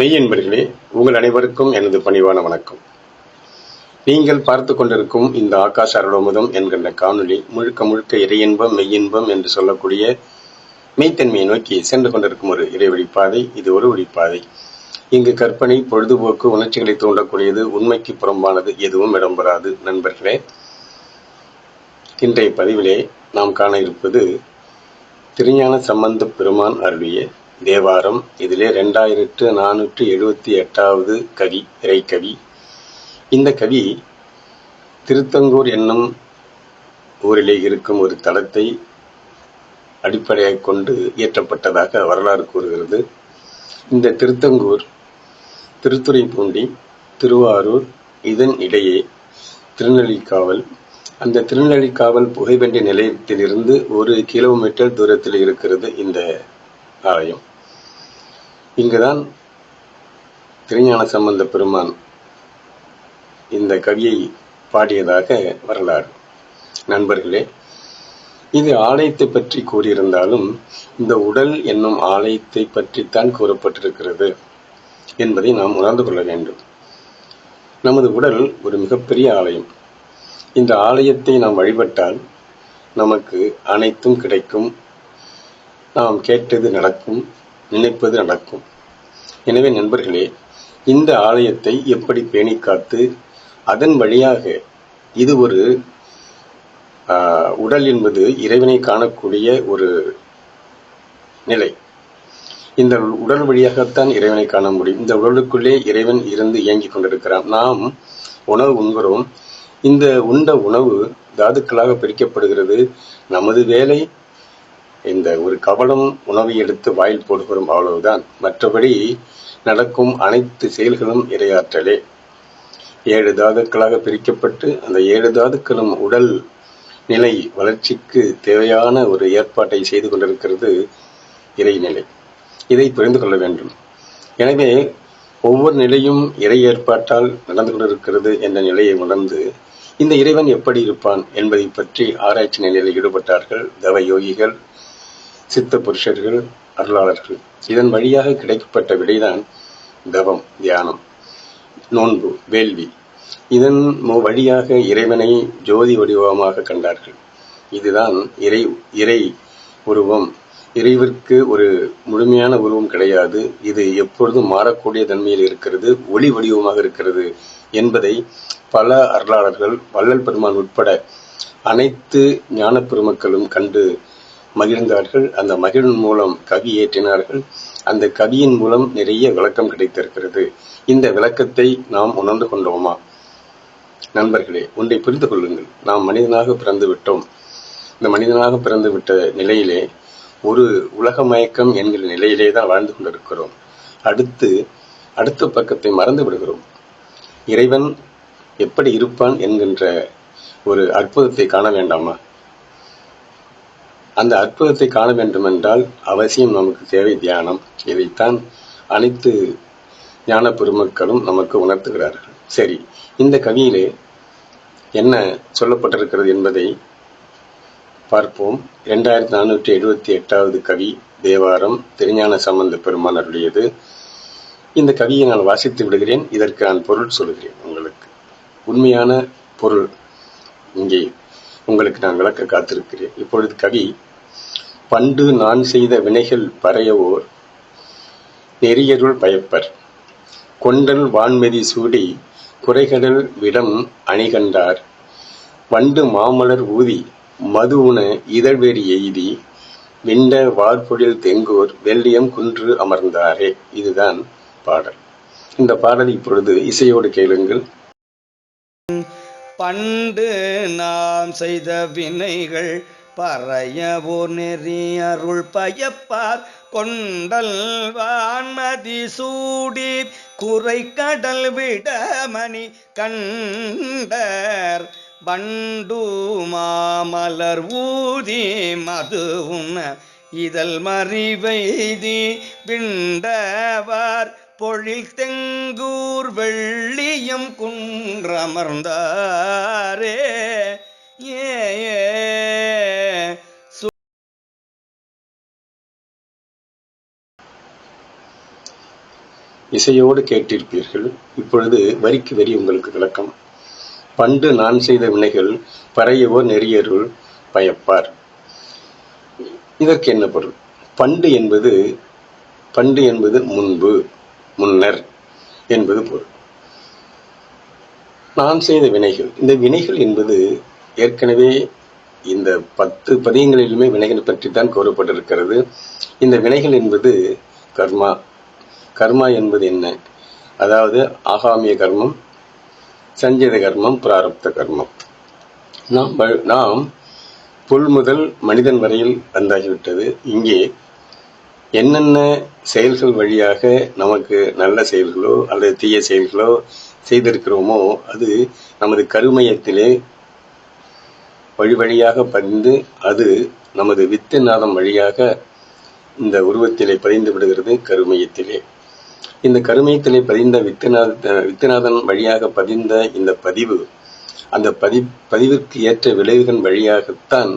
மெய் என்பர்களே உங்கள் அனைவருக்கும் எனது பணிவான வணக்கம். நீங்கள் பார்த்து கொண்டிருக்கும் இந்த ஆகாஷ் அருளமுதம் என்கின்ற காணொளி முழுக்க முழுக்க இறையின்பம் மெய்யின்பம் என்று சொல்லக்கூடிய மெய்த்தன்மையை நோக்கி சென்று கொண்டிருக்கும் ஒரு இறைவழி பாதை இது ஒரு வழிப்பாதை. இங்கு கற்பனை பொழுதுபோக்கு உணர்ச்சிகளை தூண்டக்கூடியது உண்மைக்கு புறம்பானது எதுவும் இடம்பெறாது. நண்பர்களே இன்றைய பதிவிலே நாம் காண இருப்பது திருஞான சம்பந்த பெருமான் அருளிய தேவாரம். இதிலே ரெண்டாயிரத்து நானூற்று எழுபத்தி எட்டாவது கவி இறைக்கவி. இந்த கவி திருத்தங்கூர் என்னும் ஊரிலே இருக்கும் ஒரு தளத்தை அடிப்படையாக கொண்டு இயற்றப்பட்டதாக வரலாறு கூறுகிறது. இந்த திருத்தங்கூர் திருத்துறைப்பூண்டி திருவாரூர் இதன் இடையே திருநெல்லிக்காவல். அந்த திருநெல்லிக்காவல் புகைவண்டி நிலையத்திலிருந்து ஒரு கிலோமீட்டர் தூரத்தில் இருக்கிறது இந்த ஆலயம். இங்குதான் திருஞான சம்பந்த பெருமான் இந்த கவியை பாடியதாக வரலாறு. நண்பர்களே இது ஆலயத்தை பற்றி கூறியிருந்தாலும் இந்த உடல் என்னும் ஆலயத்தை பற்றித்தான் கூறப்பட்டிருக்கிறது என்பதை நாம் உணர்ந்து கொள்ள வேண்டும். நமது உடல் ஒரு மிகப்பெரிய ஆலயம். இந்த ஆலயத்தை நாம் வழிபட்டால் நமக்கு அனைத்தும் கிடைக்கும். நாம் கேட்டது நடக்கும். நினைப்பது நடக்கும். எனவே நண்பர்களே இந்த ஆலயத்தை எப்படி பேணி காத்து அதன் வழியாக இது ஒரு உடல் என்பது இறைவனை காணக்கூடிய ஒரு நிலை. இந்த உடல் வழியாகத்தான் இறைவனை காண முடியும். இந்த உடலுக்குள்ளே இறைவன் இருந்து இயங்கிக் கொண்டிருக்கிறான். நாம் உணவு உண்கிறோம். இந்த உண்ட உணவு தாதுக்களாக பிரிக்கப்படுகிறது. நமது வேலை இந்த ஒரு கவலம் உணவை எடுத்து வாயில் போடுகிறோம் அவ்வளவுதான். மற்றபடி நடக்கும் அனைத்து செயல்களும் இரையாற்றலே. ஏழு தாதுக்களாக பிரிக்கப்பட்டு அந்த ஏழு தாதுக்களும் உடல் நிலை வளர்ச்சிக்கு தேவையான ஒரு ஏற்பாட்டை செய்து கொண்டிருக்கிறது இறைநிலை. இதை புரிந்து கொள்ள வேண்டும். எனவே ஒவ்வொரு நிலையும் இறை ஏற்பாட்டால் நடந்து கொண்டிருக்கிறது என்ற நிலையை உணர்ந்து இந்த இறைவன் எப்படி இருப்பான் என்பதை பற்றி ஆராய்ச்சி நிலையில் ஈடுபட்டார்கள் தவ யோகிகள் சித்த புருஷர்கள் அருளாளர்கள். இதன் வழியாக கிடைக்கப்பட்ட விடைதான் தவம் தியானம். நோன்பு வேள்வி. இதன் வழியாக இறைவனை ஜோதி வடிவமாக கண்டார்கள். இதுதான் இறை இறை உருவம். இறைவிற்கு ஒரு முழுமையான உருவம் கிடையாது. இது எப்பொழுதும் மாறக்கூடிய தன்மையில் இருக்கிறது ஒளி வடிவமாக இருக்கிறது என்பதை பல அருளாளர்கள் வள்ளல் பெருமான் உட்பட அனைத்து ஞான பெருமக்களும் கண்டு மகிழ்ந்தார்கள். அந்த மகிழ்வின் மூலம் கவி ஏற்றினார்கள். அந்த கவியின் மூலம் நிறைய விளக்கம் கிடைத்திருக்கிறது. இந்த விளக்கத்தை நாம் உணர்ந்து கொண்டோமா? நண்பர்களே ஒன்றை புரிந்து கொள்ளுங்கள். நாம் மனிதனாக பிறந்து விட்டோம். இந்த மனிதனாக பிறந்து விட்ட நிலையிலே ஒரு உலக மயக்கம் என்கிற நிலையிலே தான் வாழ்ந்து கொண்டிருக்கிறோம். அடுத்து அடுத்த பக்கத்தை மறந்து விடுகிறோம். இறைவன் எப்படி இருப்பான் என்கின்ற ஒரு அற்புதத்தை காண வேண்டாமா? அந்த அற்புதத்தை காண வேண்டுமென்றால் அவசியம் நமக்கு தேவை தியானம். இதைத்தான் அனைத்து ஞான பெருமக்களும் நமக்கு உணர்த்துகிறார்கள். சரி இந்த கவியிலே என்ன சொல்லப்பட்டிருக்கிறது என்பதை பார்ப்போம். இரண்டாயிரத்தி நானூற்றி எழுபத்தி எட்டாவது கவி தேவாரம் திருஞான சம்பந்த பெருமானருடையது. இந்த கவியை நான் வாசித்து விடுகிறேன். இதற்கு நான் பொருள் சொல்கிறேன் உங்களுக்கு. உண்மையான பொருள் இங்கே உங்களுக்கு நான் விளக்க காத்திருக்கிறேன். இப்பொழுது கவி பண்டு நான் செய்த வினைகள் பறையவோர் நெறியருள் பயப்பர். கொண்டல் வான்மதி சூடி குறைகடல் விடம் அணிகண்டார். வண்டு மாமலர் ஊதி மது உண இதழ்வெறி எய்தி விண்ட வார்பொழில் தெங்கோர் வெள்ளியம் குன்று அமர்ந்தாரே. இதுதான் பாடல். இந்த பாடல் இப்பொழுது இசையோடு கேளுங்கள். பண்டு நாம் செய்த வினைகள் பறையவோர் நெறி அருள் பயப்பார். கொண்டல் வான்மதி சூடி குறை கடல் விடமணி கண்டர். பண்டு மாமலர் ஊதி மது உண்ண இதழ் மறிவைதி விண்டவார். பொழில் தெங்கூர் வெள்ளியம் குன்றமர்ந்தாரே. ஏ ஏ. இசையோடு கேட்டிருப்பீர்கள். இப்பொழுது வரிக்கு வரி உங்களுக்கு விளக்கம். பண்டு நான் செய்த வினைகள் பறையவோ நெறியருள் பயப்பார். இதற்கு என்ன பொருள்? பண்டு என்பது பண்டு என்பது முன்பு. முன்னர் என்பது பொருள். நான் செய்த வினைகள் இந்த வினைகள் என்பது ஏற்கனவே இந்த பத்து பதியங்களிலுமே வினைகள் பற்றி தான் கூறப்பட்டிருக்கிறது. இந்த வினைகள் என்பது கர்மா. கர்மா என்பது என்ன? அதாவது ஆகாமிய கர்மம் சஞ்சித கர்மம் பிராரப்த கர்மம். நாம் நாம் புல் முதல் மனிதன் வரையில் வந்தாகிவிட்டது. இங்கே என்னென்ன செயல்கள் வழியாக நமக்கு நல்ல செயல்களோ அல்லது தீய செயல்களோ செய்திருக்கிறோமோ அது நமது கருமையத்திலே வழி வழியாக பதிந்து அது நமது வித்து நாதம் வழியாக இந்த உருவத்திலே பதிந்து விடுகிறது கருமையத்திலே. இந்த கருமையத்திலே பதிந்த வித்துநாத வித்துநாதன் வழியாக பதிந்த இந்த பதிவு அந்த பதி பதிவிற்கு ஏற்ற விளைவுகள் வழியாகத்தான்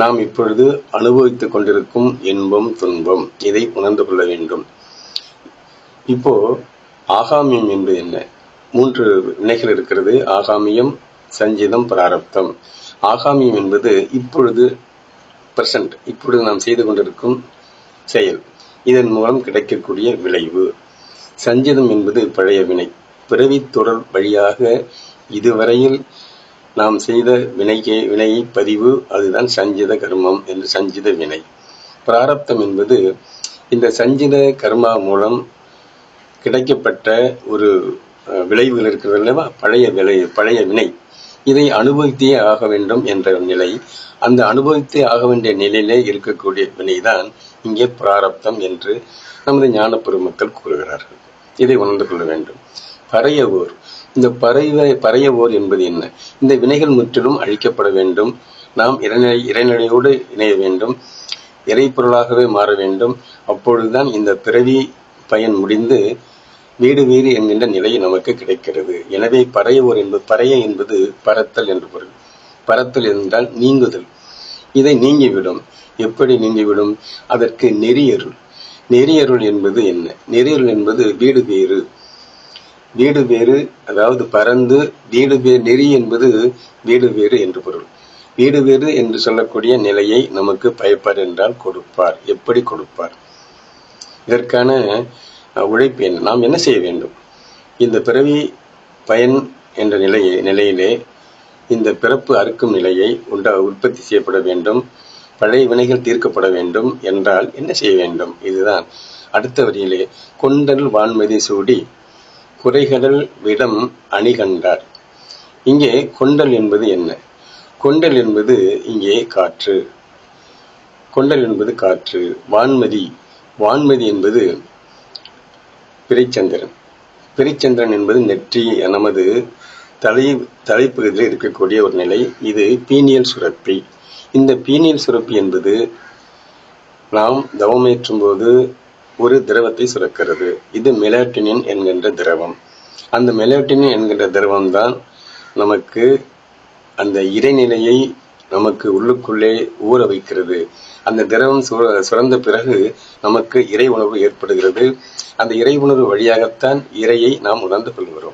நாம் இப்பொழுது அனுபவித்துக் கொண்டிருக்கும் இன்பம் துன்பம் இதை உணர்ந்து கொள்ள வேண்டும். இப்போ ஆகாமியம் என்பது என்ன? மூன்று வினைகள் இருக்கிறது. ஆகாமியம் சஞ்சிதம் பிராரப்தம். ஆகாமியம் என்பது இப்பொழுது பிரசன்ட் இப்பொழுது நாம் செய்து கொண்டிருக்கும் செயல். இதன் மூலம் கிடைக்கக்கூடிய விளைவு. சஞ்சிதம் என்பது பழைய வினை. பிறவி தொடர் வழியாக இதுவரையில் நாம் செய்த வினைக்கு வினை பதிவு அதுதான் சஞ்சித கர்மம் என்று சஞ்சித வினை. பிராரப்தம் என்பது இந்த சஞ்சித கர்மா மூலம் கிடைக்கப்பட்ட ஒரு விளைவுகள் இருக்கிறது அல்லவா? பழைய விளை பழைய வினை. இதை அனுபவித்தே ஆக வேண்டும் என்ற நிலை. அந்த அனுபவித்தே ஆக வேண்டிய நிலையிலே இருக்கக்கூடிய வினைதான் இங்கே பிராரப்தம் என்று நமது ஞான பெருமக்கள் கூறுகிறார்கள். இதை உணர்ந்து கொள்ள வேண்டும். பறையவோர் இந்த பறைய பறையவோர் என்பது என்ன? இந்த வினைகள் முற்றிலும் அழிக்கப்பட வேண்டும். நாம் இறைநிலை இறைநிலையோடு இணைய வேண்டும். இறைப்பொருளாகவே மாற வேண்டும். அப்பொழுதுதான் இந்த பிறவி பயன் முடிந்து வீடு வீடு என்கின்ற நிலை நமக்கு கிடைக்கிறது. எனவே பறையவோர் என்பது பறைய என்பது பரத்தல் என்று பொருள். பரத்தல் என்றால் நீங்குதல். இதை நீங்கிவிடும். எப்படி நீங்கிவிடும்? அதற்கு நெறியருள். நெறியருள் என்பது என்ன? நெறியருள் என்பது வீடு வேறு வீடு வேறு அதாவது பறந்து வீடு வேறு நெறி என்பது வீடு வேறு என்று பொருள். வீடு வேறு என்று சொல்லக்கூடிய நிலையை நமக்கு பயப்பார் என்றால் கொடுப்பார். எப்படி கொடுப்பார்? இதற்கான உழைப்பு என்ன? நாம் என்ன செய்ய வேண்டும்? இந்த பிறவி பயன் என்ற நிலையை நிலையிலே இந்த பிறப்பு அறுக்கும் நிலையை உண்டா உற்பத்தி செய்யப்பட வேண்டும் பழைய வினைகள் தீர்க்கப்பட வேண்டும் என்றால் என்ன செய்ய வேண்டும்? இதுதான். அடுத்த வரியிலே கொண்டல் வான்மதி சூடி குறைகடல் விடம் அணிகண்டார். இங்கே கொண்டல் என்பது என்ன? கொண்டல் என்பது இங்கே காற்று. கொண்டல் என்பது காற்று. வான்மதி. வான்மதி என்பது பிறைச்சந்திரன் பிறைச்சந்திரன் என்பது நெற்றி நமது தலை தலைப்பகுதியில் இருக்கக்கூடிய ஒரு நிலை. இது பீனியல் சுரப்பி. இந்த பீனியல் சுரப்பி என்பது நாம் தவமேற்றும் போது ஒரு திரவத்தை சுரக்கிறது. இது மெலாட்டினின் என்கின்ற திரவம். அந்த மெலாட்டினின் என்கின்ற திரவம் தான் நமக்கு அந்த இறைநிலையை நமக்கு உள்ளுக்குள்ளே ஊற வைக்கிறது. அந்த திரவம் சுர- சுரந்த பிறகு நமக்கு இறை உணர்வு ஏற்படுகிறது. அந்த இறை உணர்வு வழியாகத்தான் இறையை நாம் உணர்ந்து கொள்கிறோம்.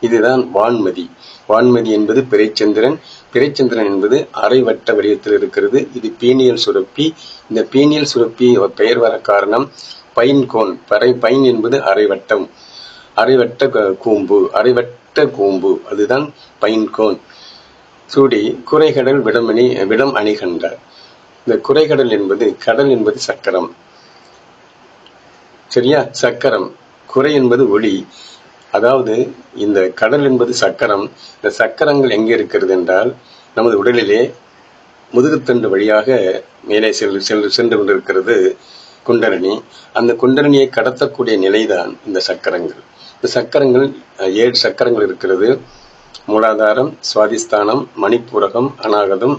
இதுதான் வான்மதி. வான்மதி என்பது பிறைச்சந்திரன் பிறைச்சந்திரன் என்பது அரைவட்ட வடிவத்தில் இருக்கிறது. இது பீனியல் சுரப்பி. இந்த பீனியல் சுரப்பி பெயர் வர காரணம் பைன் கோன் பறை பைன் என்பது அரைவட்டம். அரைவட்ட கூம்பு அரைவட்ட கூம்பு அதுதான் பைன் கோன் சூடி குறைகடல் விடமணி விடம் அணிகண்டார் இந்த குறைகடல் என்பது கடல் என்பது சக்கரம். சரியா? சக்கரம். குறை என்பது ஒளி. அதாவது இந்த கடல் என்பது சக்கரம். இந்த சக்கரங்கள் எங்கே இருக்கிறது என்றால் நமது உடலிலே முதுகுத்தண்டு வழியாக மேலே செல் சென்று சென்று கொண்டிருக்கிறது. குண்டரணி. அந்த குண்டரணியை கடத்தக்கூடிய நிலைதான் இந்த சக்கரங்கள். இந்த சக்கரங்கள் ஏழு சக்கரங்கள் இருக்கிறது. மூலாதாரம் சுவாதிஸ்தானம் மணிப்பூரகம் அநாகதம்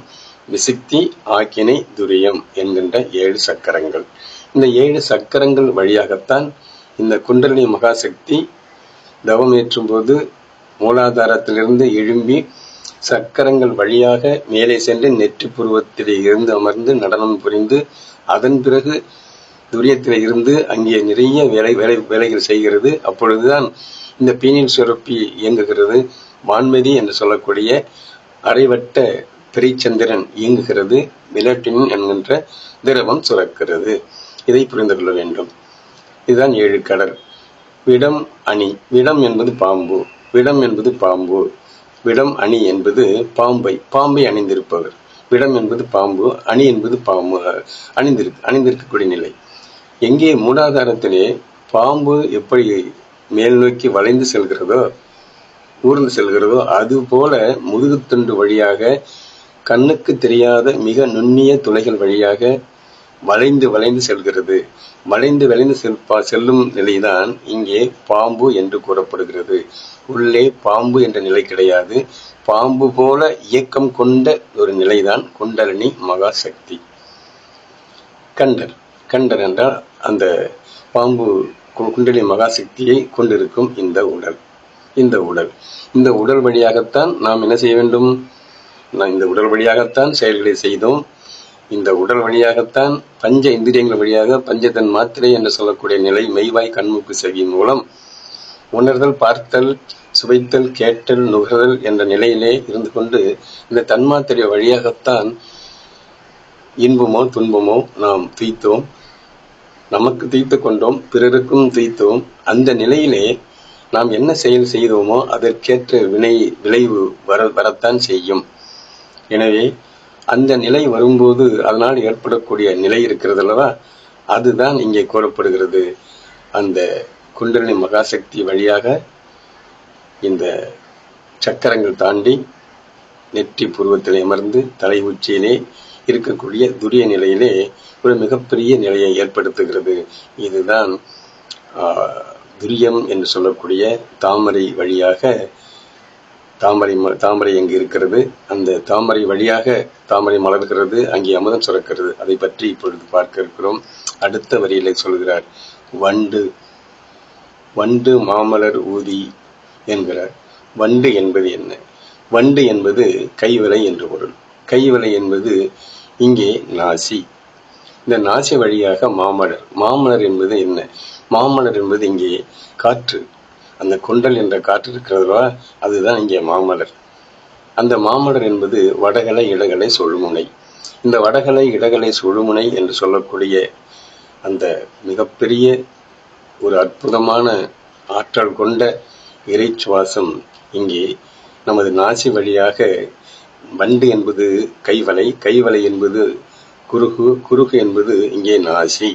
விசித்தி ஆக்கினை துரியம் என்கின்ற ஏழு சக்கரங்கள். இந்த ஏழு சக்கரங்கள் வழியாகத்தான் இந்த குண்டலினி மகாசக்தி தவமேற்றும் போது மூலாதாரத்திலிருந்து எழும்பி சக்கரங்கள் வழியாக மேலே சென்று நெற்றி புருவத்திலே இருந்து அமர்ந்து நடனம் புரிந்து அதன் பிறகு துரியத்தில் இருந்து அங்கே நிறைய வேலை வேலை வேலைகள் செய்கிறது. அப்பொழுதுதான் இந்த பீனில் சுரப்பி இயங்குகிறது. வான்மதி என்று சொல்லக்கூடிய அரைவட்ட திரைச்சந்திரன் இயங்குகிறது. மிலட்டின் என்கின்ற திரவம் சுரக்கிறது. இதை புரிந்து கொள்ள வேண்டும். இதுதான் ஏழு கடல். விடம் அணி. விடம் என்பது பாம்பு. விடம் என்பது பாம்பு. விடம் அணி என்பது பாம்பை. பாம்பை அணிந்திருப்பவர். விடம் என்பது பாம்பு. அணி என்பது பாம்பு. அணிந்திருக்கு அணிந்திருக்கக்கூடிய நிலை. எங்கே மூலாதாரத்திலே பாம்பு எப்படி மேல் நோக்கி வளைந்து செல்கிறதோ ஊர்ந்து செல்கிறதோ அது போல முதுகுத்தண்டு வழியாக கண்ணுக்கு தெரியாத மிக நுண்ணிய துளைகள் வழியாக வளைந்து வளைந்து செல்கிறது. வளைந்து வளைந்து செல்பா செல்லும் நிலைதான் இங்கே பாம்பு என்று கூறப்படுகிறது. உள்ளே பாம்பு என்ற நிலை கிடையாது. பாம்பு போல இயக்கம் கொண்ட ஒரு நிலைதான் குண்டலினி மகாசக்தி. கண்டர். கண்டர் என்றால் அந்த பாம்பு கு- மகாசக்தியை கொண்டிருக்கும் இந்த உடல். இந்த உடல். இந்த உடல் வழியாகத்தான் நாம் என்ன செய்ய வேண்டும்? நான் இந்த உடல் வழியாகத்தான் செயல்களை செய்தோம். இந்த உடல் வழியாகத்தான் பஞ்ச இந்திரியங்கள் வழியாக பஞ்சதன் மாத்திரை என்று சொல்லக்கூடிய நிலை மெய்வாய் கண்மூக்கு செவியின் மூலம் உணர்தல் பார்த்தல் சுவைத்தல் கேட்டல் நுகர்தல் என்ற நிலையிலே இருந்து கொண்டு இந்த தன்மாத்திரை வழியாகத்தான் இன்பமோ துன்பமோ நாம் துய்த்தோம் நமக்கு தீர்த்து கொண்டோம் பிறருக்கும் தீர்த்தோம். அந்த நிலையிலே நாம் என்ன செயல் செய்தோமோ அதற்கேற்ற வினை விளைவு வர வரத்தான் செய்யும். எனவே அந்த நிலை வரும்போது அதனால் ஏற்படக்கூடிய நிலை இருக்கிறது அல்லவா? அதுதான் இங்கே கூறப்படுகிறது. அந்த குண்டலினி மகாசக்தி வழியாக இந்த சக்கரங்கள் தாண்டி நெற்றி புருவத்தில் அமர்ந்து தலை உச்சியிலே இருக்கக்கூடிய துரிய நிலையிலே ஒரு மிகப்பெரிய நிலையை ஏற்படுத்துகிறது. இதுதான் துரியம் என்று சொல்லக்கூடிய தாமரை வழியாக தாமரை தாமரை எங்கு இருக்கிறது? அந்த தாமரை வழியாக தாமரை மலர்கிறது அங்கே அமுதம் சுரக்கிறது. அதை பற்றி இப்பொழுது பார்க்க இருக்கிறோம். அடுத்த வரியிலே சொல்கிறார் வண்டு வண்டு மாமலர் ஊதி என்கிறார். வண்டு என்பது என்ன? வண்டு என்பது கைவிலை என்று பொருள். கைவிலை என்பது இங்கே நாசி. இந்த நாசி வழியாக மாமலர் மாமலர் என்பது என்ன? மாமலர் என்பது இங்கே காற்று. அந்த குண்டல் என்ற காற்று இருக்கிறதா அதுதான் இங்கே மாமலர் அந்த மாமலர் என்பது வடகலை இடகலை சொல்முனை இந்த வடகலை இடகலை சொல்முனை என்று சொல்லக்கூடிய அந்த மிகப்பெரிய ஒரு அற்புதமான ஆற்றல் கொண்ட இறைச்சுவாசம் இங்கே நமது நாசி வழியாக வண்டு என்பது கைவலை கைவலை என்பது குறுகு குறுகு என்பது இங்கே நாசி.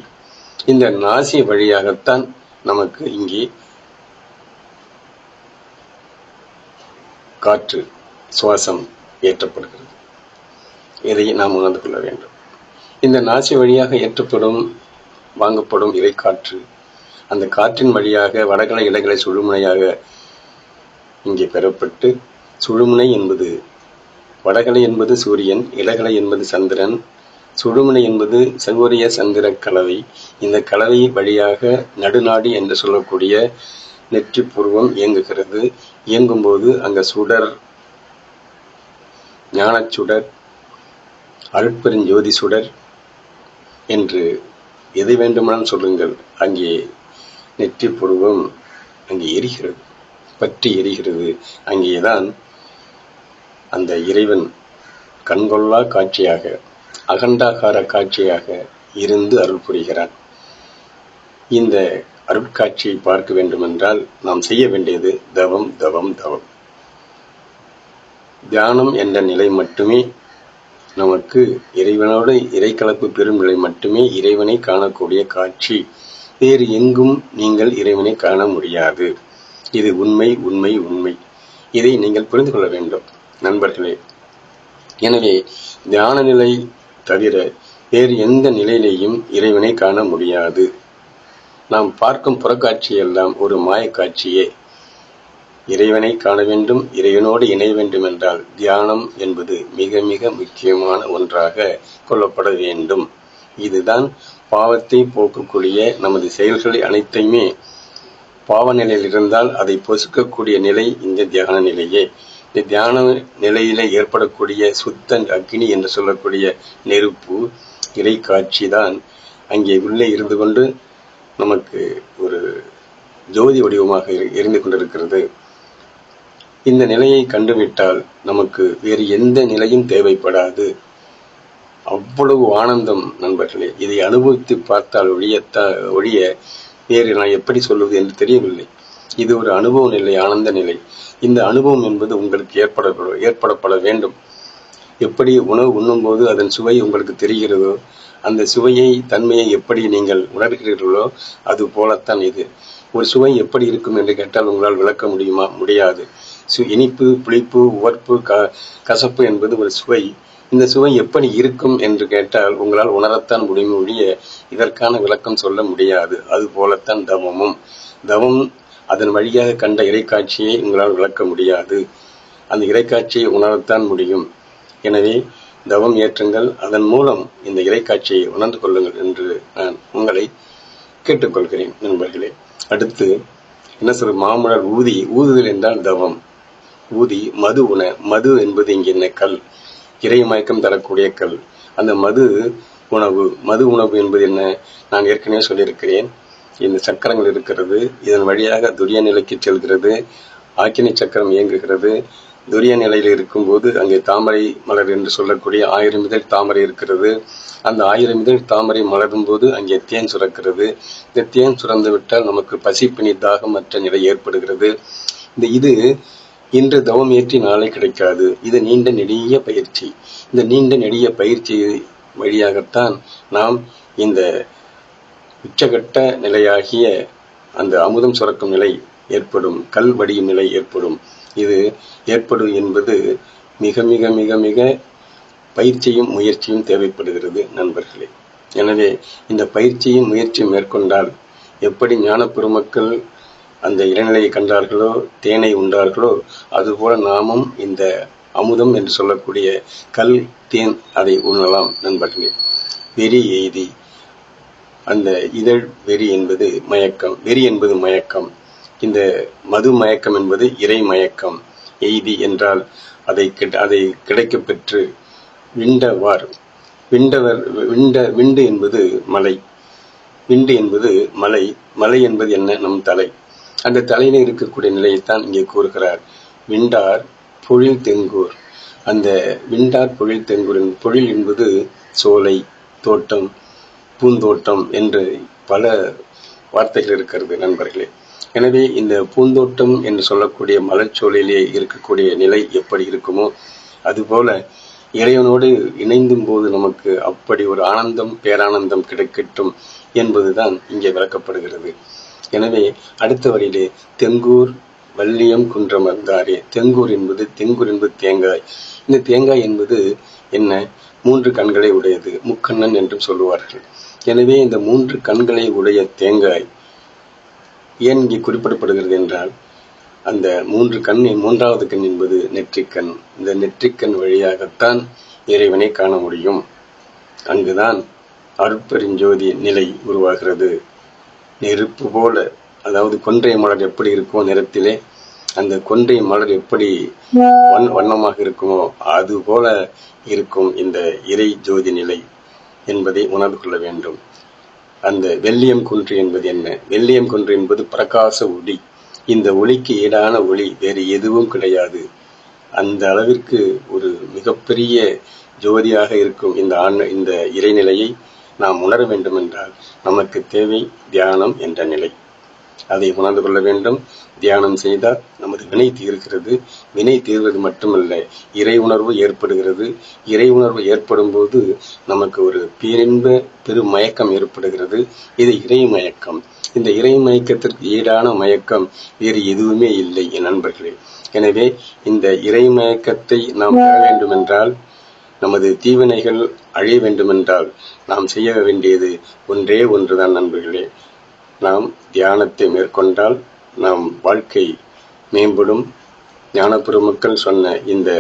இந்த நாசி வழியாகத்தான் நமக்கு இங்கே காற்று சுவாசம் ஏற்றப்படுகிறது. இதை நாம் உணர்ந்து கொள்ள வேண்டும். இந்த நாசி வழியாக ஏற்றப்படும் வாங்கப்படும் இறைக்காற்று அந்த காற்றின் வழியாக வடகலை இலைகளை சுழுமுனையாக இங்கே பெறப்பட்டு சுழுமுனை என்பது வடகலை என்பது சூரியன் இளகலை என்பது சந்திரன் சுடுமலை என்பது சகோரிய சந்திர கலவை. இந்த கலவை வழியாக நடுநாடி என்று சொல்லக்கூடிய நெற்றி பூர்வம் இயங்குகிறது. இயங்கும்போது அங்க சுடர் ஞானச்சுடர் அருட்பெருஞ்சோதி சுடர் என்று எது வேண்டுமானால் சொல்லுங்கள். அங்கே நெற்றி புருவம் அங்கே எரிகிறது பற்றி எரிகிறது. அங்கேதான் அந்த இறைவன் கண்கொள்ளா காட்சியாக அகண்டாகார காட்சியாக இருந்து அருள் புரிகிறான் இந்த அருட்காட்சியை பார்க்க வேண்டுமென்றால் நாம் செய்ய வேண்டியது தவம் தவம் தவம். தியானம் என்ற நிலை மட்டுமே நமக்கு இறைவனோடு இறைக்கலப்பு பெறும் நிலை மட்டுமே இறைவனை காணக்கூடிய காட்சி. வேறு எங்கும் நீங்கள் இறைவனை காண முடியாது. இது உண்மை உண்மை உண்மை. இதை நீங்கள் புரிந்து கொள்ள வேண்டும். நண்பர்களே எனவே தியான நிலை தவிர வேறு எந்த நிலையிலேயும் இறைவனை காண முடியாது. நாம் பார்க்கும் புறக்காட்சி எல்லாம் ஒரு மாயக்காட்சியே இறைவனை காண வேண்டும் இறைவனோடு இணைய வேண்டும் என்றால் தியானம் என்பது மிக மிக முக்கியமான ஒன்றாக கொள்ளப்பட வேண்டும். இதுதான் பாவத்தை போக்கக்கூடிய நமது செயல்களை அனைத்தையுமே பாவ நிலையில் இருந்தால் அதை பொசுக்கக்கூடிய நிலை இந்த தியான நிலையே. இந்த தியான நிலையில ஏற்படக்கூடிய சுத்த அக்னி என்று சொல்லக்கூடிய நெருப்பு இறை காட்சி தான் அங்கே உள்ளே இருந்து கொண்டு நமக்கு ஒரு ஜோதி வடிவமாக இருந்து கொண்டிருக்கிறது. இந்த நிலையை கண்டுவிட்டால் நமக்கு வேறு எந்த நிலையும் தேவைப்படாது. அவ்வளவு ஆனந்தம் நண்பர்களே இதை அனுபவித்து பார்த்தால் ஒழியத்தா ஒழிய வேறு நான் எப்படி சொல்வது என்று தெரியவில்லை. இது ஒரு அனுபவ நிலை ஆனந்த நிலை. இந்த அனுபவம் என்பது உங்களுக்கு ஏற்பட ஏற்படப்பட வேண்டும். எப்படி உணவு உண்ணும்போது அதன் சுவை உங்களுக்கு தெரிகிறதோ அந்த சுவையை தன்மையை எப்படி நீங்கள் உணர்கிறீர்களோ அது போலத்தான் இது. ஒரு சுவை எப்படி இருக்கும் என்று கேட்டால் உங்களால் விளக்க முடியுமா? முடியாது. சு இனிப்பு புளிப்பு உவர்ப்பு க கசப்பு என்பது ஒரு சுவை. இந்த சுவை எப்படி இருக்கும் என்று கேட்டால் உங்களால் உணரத்தான் முடியும் ஒழிய இதற்கான விளக்கம் சொல்ல முடியாது. அது போலத்தான் தவமும். தவம் அதன் வழியாக கண்ட இறைக்காட்சியை உங்களால் விளக்க முடியாது. அந்த இறைக்காட்சியை உணரத்தான் முடியும். எனவே தவம் ஏற்றுங்கள். அதன் மூலம் இந்த இறைக்காட்சியை உணர்ந்து கொள்ளுங்கள் என்று நான் உங்களை கேட்டுக்கொள்கிறேன் நண்பர்களே. அடுத்து என்ன சொல்ற மாமலர் ஊதி ஊதுதல் என்றால் தவம். ஊதி மது உண மது என்பது இங்கே என்ன? கல். இறை மயக்கம் தரக்கூடிய கல். அந்த மது உணவு மது உணவு என்பது என்ன? நான் ஏற்கனவே சொல்லியிருக்கிறேன். இந்த சக்கரங்கள் இருக்கிறது. இதன் வழியாக துரிய நிலைக்கு செல்கிறது. ஆக்கினி சக்கரம் இயங்குகிறது. துரிய நிலையில் இருக்கும்போது அங்கே தாமரை மலர் என்று சொல்லக்கூடிய ஆயிரம் இதழ் தாமரை இருக்கிறது. அந்த ஆயிரம் இதழ் தாமரை மலரும் போது அங்கே தேன் சுரக்கிறது. இந்த தேன் சுரந்து விட்டால் நமக்கு பசிப்பினி தாகமற்ற நிலை ஏற்படுகிறது. இந்த இது இன்று தவம் ஏற்றி நாளை கிடைக்காது. இது நீண்ட நெடிய பயிற்சி. இந்த நீண்ட நெடிய பயிற்சி வழியாகத்தான் நாம் இந்த உச்சகட்ட நிலையாகிய அந்த அமுதம் சுரக்கும் நிலை ஏற்படும் கல் வடியும் நிலை ஏற்படும். இது ஏற்படும் என்பது மிக மிக மிக மிக பயிற்சியும் முயற்சியும் தேவைப்படுகிறது நண்பர்களே. எனவே இந்த பயிற்சியும் முயற்சியும் மேற்கொண்டால் எப்படி ஞான பெருமக்கள் அந்த இளநிலையை கண்டார்களோ தேனை உண்டார்களோ அதுபோல நாமும் இந்த அமுதம் என்று சொல்லக்கூடிய கல் தேன் அதை உண்ணலாம் நண்பர்களே. வெறி எய்தி. அந்த இதழ் வெறி என்பது மயக்கம் வெறி என்பது மயக்கம். இந்த மது மயக்கம் என்பது இறை மயக்கம். எய்தி என்றால் அதை அதை கிடைக்கப்பெற்று விண்டவார் விண்டவர் விண்ட விண்டு என்பது மலை. விண்டு என்பது மலை. மலை என்பது என்ன? நம் தலை. அந்த தலையில இருக்கக்கூடிய நிலையைத்தான் இங்கே கூறுகிறார். விண்டார் பொழில் தெங்கூர். அந்த விண்டார் பொழில் தெங்கூர் பொழில் என்பது சோலை தோட்டம் பூந்தோட்டம் என்று பல வார்த்தைகள் இருக்கிறது நண்பர்களே. எனவே இந்த பூந்தோட்டம் என்று சொல்லக்கூடிய மலர்ச்சோலையிலே இருக்கக்கூடிய நிலை எப்படி இருக்குமோ அதுபோல இறைவனோடு இணைந்தும் போது நமக்கு அப்படி ஒரு ஆனந்தம் பேரானந்தம் கிடைக்கட்டும் என்பதுதான் இங்கே விளக்கப்படுகிறது. எனவே அடுத்த வரையிலே தெங்கூர் வள்ளியம் குன்றம் வந்தாரே தெங்கூர் என்பது தெங்கூர் என்பது தேங்காய். இந்த தேங்காய் என்பது என்ன? மூன்று கண்களை உடையது முக்கண்ணன் என்றும் சொல்லுவார்கள். எனவே இந்த மூன்று கண்களை உடைய தேங்காய் ஏன் இங்கே குறிப்பிடப்படுகிறது என்றால் அந்த மூன்று கண்ணின் மூன்றாவது கண் என்பது நெற்றிக்கண். இந்த நெற்றிக்கண் வழியாகத்தான் இறைவனை காண முடியும். அங்குதான் அருட்பெருஞ்சோதி நிலை உருவாகிறது. நெருப்பு போல அதாவது கொன்றை மலர் எப்படி இருக்கோ நிறத்திலே அந்த கொன்றை மலர் எப்படி வண்ண- வண்ணமாக இருக்குமோ அது போல இருக்கும் இந்த இறை ஜோதி நிலை என்பதை உணர்ந்து கொள்ள வேண்டும். அந்த வெள்ளியம் குன்று என்பது என்ன? வெள்ளியம் குன்று என்பது பிரகாச ஒளி. இந்த ஒளிக்கு ஈடான ஒளி வேறு எதுவும் கிடையாது. அந்த அளவிற்கு ஒரு மிகப்பெரிய ஜோதியாக இருக்கும் இந்த ஆண் இந்த இறைநிலையை நாம் உணர வேண்டும் என்றால் நமக்கு தேவை தியானம் என்ற நிலை. அதை உணர்ந்து கொள்ள வேண்டும். தியானம் செய்தால் நமது வினை தீர்கிறது. வினை தீர்வது மட்டுமல்ல இறை உணர்வு ஏற்படுகிறது. இறை உணர்வு ஏற்படும் போது நமக்கு ஒரு பேரின்ப பெரு மயக்கம் ஏற்படுகிறது. இது இறை மயக்கம் இந்த இறை மயக்கத்திற்கு ஈடான மயக்கம் வேறு எதுவுமே இல்லை என் நண்பர்களே. எனவே இந்த இறை மயக்கத்தை நாம் பெற வேண்டுமென்றால் நமது தீவினைகள் அழிய வேண்டுமென்றால் நாம் செய்ய வேண்டியது ஒன்றே ஒன்றுதான் நண்பர்களே. நாம் தியானத்தை மேற்கொண்டால் நாம் வாழ்க்கை மேம்படும். ஞானப்பெருமக்கள் சொன்ன இந்த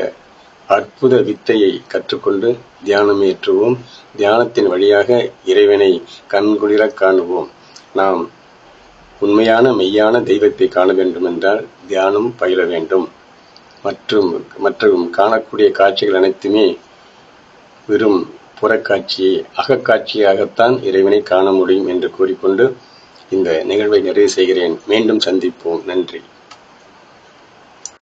அற்புத வித்தையை கற்றுக்கொண்டு தியானம் ஏற்றுவோம் தியானத்தின் வழியாக இறைவனை கண்குளிர காணுவோம். நாம் உண்மையான மெய்யான தெய்வத்தை காண வேண்டும் என்றால் தியானம் பயில வேண்டும். மற்றும் மற்றும் காணக்கூடிய காட்சிகள் அனைத்துமே வெறும் புறக்காட்சியை அகக்காட்சியாகத்தான் இறைவனை காண முடியும் என்று கூறிக்கொண்டு இந்த நிகழ்வை நிறைவு செய்கிறேன். மீண்டும் சந்திப்போம். நன்றி.